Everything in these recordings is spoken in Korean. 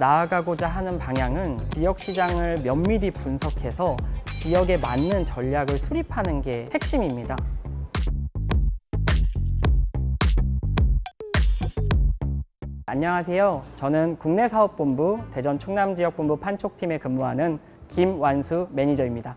나아가고자 하는 방향은 지역 시장을 면밀히 분석해서 지역에 맞는 전략을 수립하는 게 핵심입니다. 안녕하세요. 저는 국내 사업본부 대전 충남 지역본부 판촉팀에 근무하는 김완수 매니저입니다.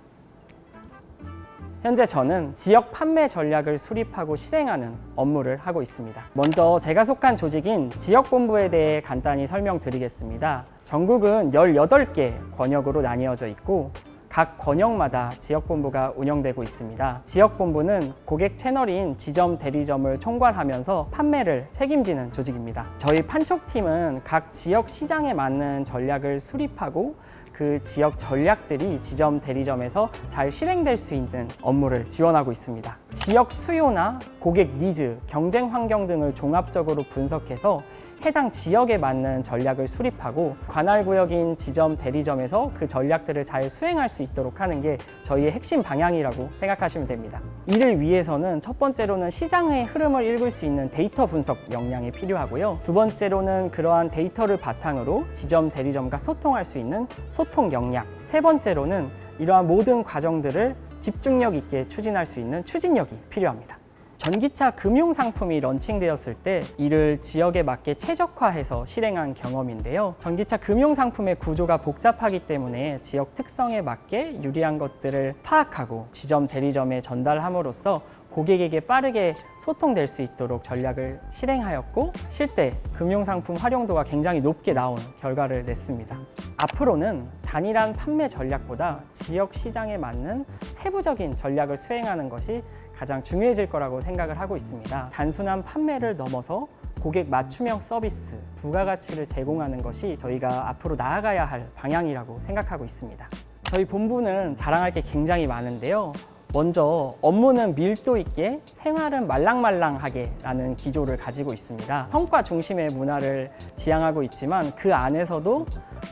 현재 저는 지역 판매 전략을 수립하고 실행하는 업무를 하고 있습니다. 먼저 제가 속한 조직인 지역본부에 대해 간단히 설명드리겠습니다. 전국은 18개 권역으로 나뉘어져 있고 각 권역마다 지역본부가 운영되고 있습니다. 지역본부는 고객 채널인 지점 대리점을 총괄하면서 판매를 책임지는 조직입니다. 저희 판촉팀은 각 지역 시장에 맞는 전략을 수립하고 그 지역 전략들이 지점 대리점에서 잘 실행될 수 있는 업무를 지원하고 있습니다. 지역 수요나 고객 니즈, 경쟁 환경 등을 종합적으로 분석해서 해당 지역에 맞는 전략을 수립하고 관할 구역인 지점 대리점에서 그 전략들을 잘 수행할 수 있도록 하는 게 저희의 핵심 방향이라고 생각하시면 됩니다. 이를 위해서는 첫 번째로는 시장의 흐름을 읽을 수 있는 데이터 분석 역량이 필요하고요. 두 번째로는 그러한 데이터를 바탕으로 지점 대리점과 소통할 수 있는 소통 역량. 세 번째로는 이러한 모든 과정들을 집중력 있게 추진할 수 있는 추진력이 필요합니다. 전기차 금융 상품이 런칭되었을 때 이를 지역에 맞게 최적화해서 실행한 경험인데요. 전기차 금융 상품의 구조가 복잡하기 때문에 지역 특성에 맞게 유리한 것들을 파악하고 지점 대리점에 전달함으로써 고객에게 빠르게 소통될 수 있도록 전략을 실행하였고 실제 금융상품 활용도가 굉장히 높게 나온 결과를 냈습니다. 앞으로는 단일한 판매 전략보다 지역 시장에 맞는 세부적인 전략을 수행하는 것이 가장 중요해질 거라고 생각을 하고 있습니다. 단순한 판매를 넘어서 고객 맞춤형 서비스, 부가가치를 제공하는 것이 저희가 앞으로 나아가야 할 방향이라고 생각하고 있습니다. 저희 본부는 자랑할 게 굉장히 많은데요. 먼저 업무는 밀도 있게 생활은 말랑말랑하게 라는 기조를 가지고 있습니다. 성과 중심의 문화를 지향하고 있지만 그 안에서도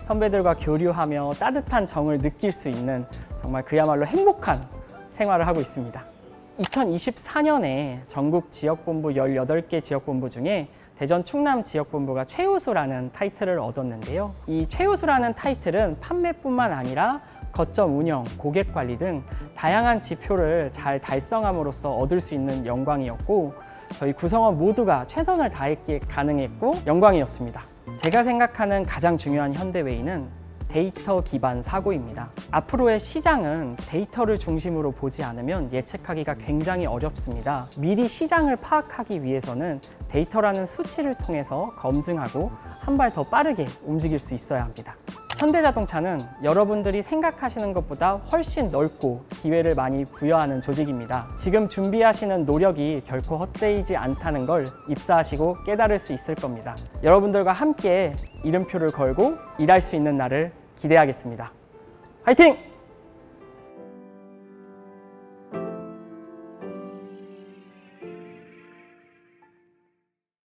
선배들과 교류하며 따뜻한 정을 느낄 수 있는 정말 그야말로 행복한 생활을 하고 있습니다. 2024년에 전국 지역본부 18개 지역본부 중에 대전 충남 지역본부가 최우수라는 타이틀을 얻었는데요. 이 최우수라는 타이틀은 판매뿐만 아니라 거점 운영, 고객 관리 등 다양한 지표를 잘 달성함으로써 얻을 수 있는 영광이었고 저희 구성원 모두가 최선을 다했기에 가능했고 영광이었습니다. 제가 생각하는 가장 중요한 현대웨이는 데이터 기반 사고입니다. 앞으로의 시장은 데이터를 중심으로 보지 않으면 예측하기가 굉장히 어렵습니다. 미리 시장을 파악하기 위해서는 데이터라는 수치를 통해서 검증하고 한 발 더 빠르게 움직일 수 있어야 합니다. 현대자동차는 여러분들이 생각하시는 것보다 훨씬 넓고 기회를 많이 부여하는 조직입니다. 지금 준비하시는 노력이 결코 헛되이지 않다는 걸 입사하시고 깨달을 수 있을 겁니다. 여러분들과 함께 이름표를 걸고 일할 수 있는 날을 기대하겠습니다. 화이팅!